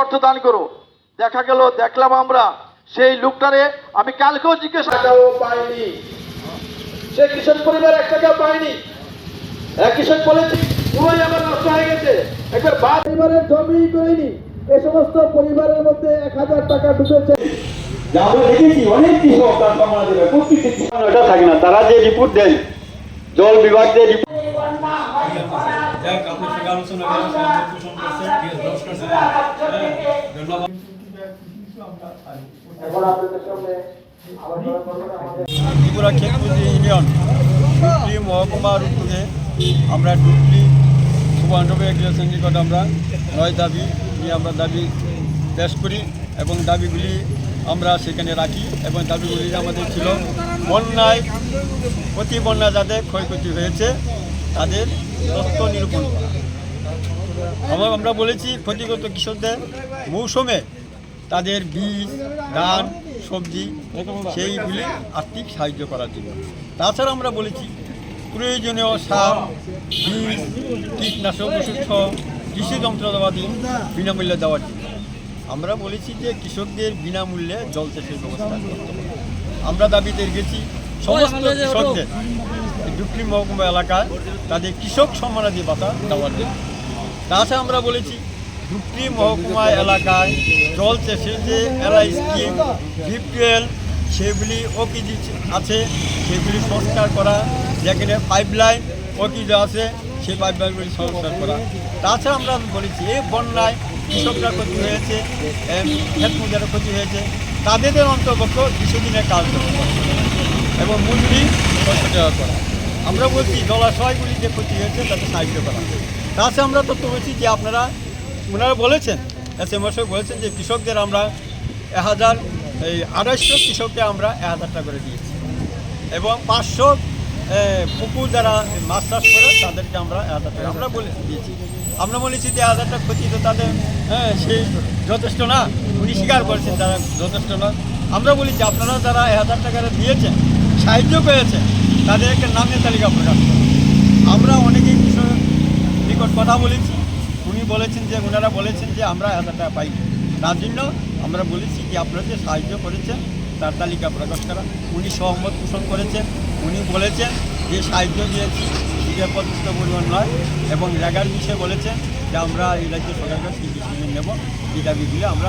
অর্থ দান করো। দেখা গেল দেখলাম আমরা সেই লোকটারে আমি কালকেও জিজ্ঞেস টাকাও পায়নি সে কৃষক পরিবার এক টাকাও পায়নি এক কৃষক বলেছি পুরোই আমার নষ্ট হয়ে গেছে। একবার বাদ পরিবারের জমি করিনি। এ সমস্ত পরিবারের মধ্যে এক হাজার টাকা ঢুকেছে। যে আমরা দেখেছি অনেক কৃষক তার সম্মান দেবে। প্রত্যেকটি থাকে না তারা যে রিপোর্ট দেন জল বিভাগ যে রিপোর্ট যাক আপনার সঙ্গে আলোচনা করে সহমত পোষণ করছেন। হ্যাঁ, ধন্যবাদ। এখন আপনাদের সামনে আলোচনা করবেন আমাদের ত্রিপুরা ক্ষেতপুঞ্জি ইউনিয়ন ডুবলি মহকুমার উদ্যোগে আমরা ডুবলি সুবান্ধবে এগ্রিকালচার নিকট আমরা নয় দাবি নিয়ে আমরা দাবি পেশ করি এবং দাবিগুলি আমরা সেখানে রাখি এবং দাবিগুলি আমাদের ছিল বন্যায় প্রতি বন্যা যাদের ক্ষয়ক্ষতি হয়েছে তাদের তথ্য নিরূপণ করা। আমরা আমরা বলেছি ক্ষতিগ্রস্ত কৃষকদের মৌসুমে তাদের বীজ, ধান, সবজি সেইগুলি আর্থিক সাহায্য করার জন্য। তাছাড়া আমরা বলেছি প্রয়োজনীয় সার, বীজ, কীটনাশক ওষুধ কৃষি যন্ত্রপাতি বিনামূল্যে দেওয়ার জন্য। আমরা বলেছি যে কৃষকদের বিনামূল্যে জল চাষের ব্যবস্থা করতে আমরা দাবিতে গেছি সমস্ত কৃষকদের ডুকলি মহকুমা এলাকায় তাদের কৃষক সম্মানাদি ভাতা দেওয়ার জন্য। তাছাড়া আমরা বলেছি ডুকলি মহকুমা এলাকায় জল চাষের যে এলআই স্কিম বিপিএল সেগুলি অকিজি আছে সেগুলি সংস্কার করা যেখানে পাইপ লাইন অকিজ আছে সেই পাইপ লাইনগুলি সংস্কার করা। তাছাড়া আমরা বলেছি এই বন্যায় কৃষকরা ক্ষতি হয়েছে ক্ষেত মজারও ক্ষতি হয়েছে তাদের অন্তর্পক্ষ কিছুদিনের কাজ করতে এবং মজুরি ছশো টাকা করা। আমরা বলছি জলাশয়গুলি যে ক্ষতি হয়েছে, তাতে সাহায্য করা। তাছাড়া আমরা তথ্য বলছি যে আপনারা ওনারা বলেছেন এস এম বলেছেন যে কৃষকদের আমরা এক হাজার, এই আড়াইশো কৃষককে আমরা এক হাজার টাকা করে দিয়েছি। এবং পাঁচশো পুকুর যারা মাছ চাষ করে, তাদেরকে আমরা এক হাজার টাকা আমরা বলে দিয়েছি। আমরা বলেছি যে এক হাজার ক্ষতি তো তাদের হ্যাঁ সেই যথেষ্ট না। উনি স্বীকার করেছেন, তারা যথেষ্ট না। আমরা বলেছি, আপনারা যারা এক হাজার টাকা দিয়েছেন সাহায্য পেয়েছেন তাদের একটা নামের তালিকা প্রকাশ। আমরা অনেকেই কৃষক নিকট কথা বলেছি, উনি বলেছেন যে, ওনারা বলেছেন যে, আমরা টাকা পাই। তার জন্য আমরা বলেছি যে আপনারা যে সাহায্য করেছেন, তার তালিকা প্রকাশ করা। উনি সহমত পোষণ করেছেন, উনি বলেছেন যে, সাহায্য দিয়েছি পর্যাপ্ত পরিমাণ নয়, এবং জায়গার বিষয়ে বলেছেন যে, আমরা এই রাজ্য সরকারকে ডিসিশন নেব, এই দাবিগুলো আমরা